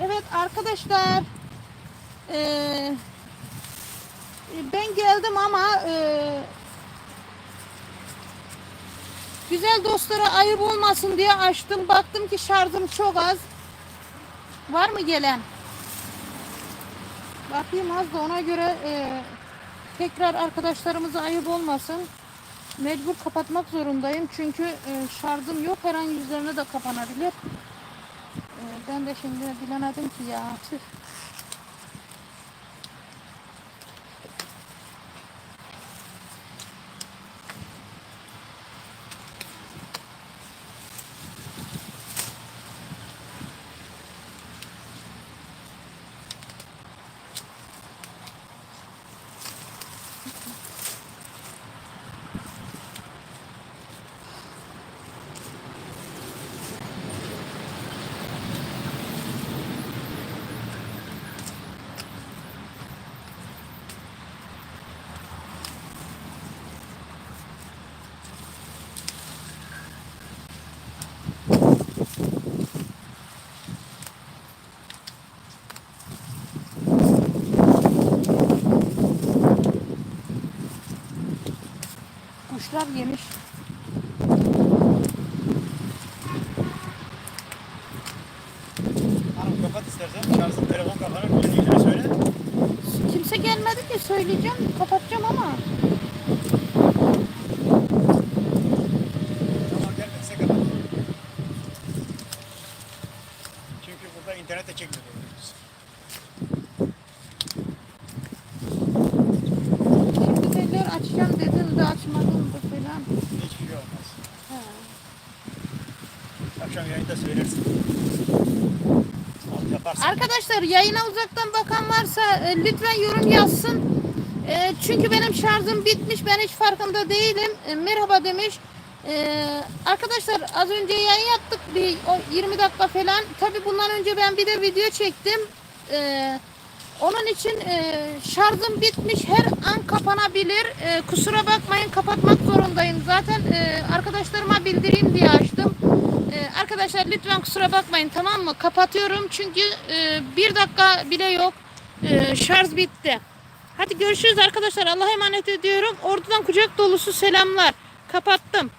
Evet arkadaşlar. Ee, ben geldim ama e, güzel dostlara ayıp olmasın diye açtım. Baktım ki şarjım çok az. Var mı gelen? Bakayım az da ona göre e, tekrar arkadaşlarımıza ayıp olmasın. Mecbur kapatmak zorundayım çünkü e, şarjım yok. Her an yüzlerine de kapanabilir. Ben de şimdi bilemedim ki ya. Tüh. Kuşlar yemiş. Hanım kapat istersen. Şarjın telefon kapanır. Bildiğini söyle. Kimse gelmedi ki söyleyeceğim, kapatacağım ama. Ama gelmezse kapat. Çünkü burada internette çekmiyor. Akşam yayında söylersin. Arkadaşlar yayına uzaktan bakan varsa e, lütfen yorum yazsın. E, çünkü benim şarjım bitmiş. Ben hiç farkında değilim. E, merhaba demiş. E, arkadaşlar az önce yayın yaptık bir o 20 dakika falan. Tabi bundan önce ben bir de video çektim. E, onun için e, şarjım bitmiş. Her an kapanabilir. E, kusura bakmayın kapatmak zorundayım. Zaten e, arkadaşlarıma bildireyim diye açtım. E, arkadaşlar lütfen kusura bakmayın tamam mı? Kapatıyorum çünkü e, bir dakika bile yok. E, şarj bitti. Hadi görüşürüz arkadaşlar. Allah'a emanet ediyorum. Ordudan kucak dolusu selamlar. Kapattım.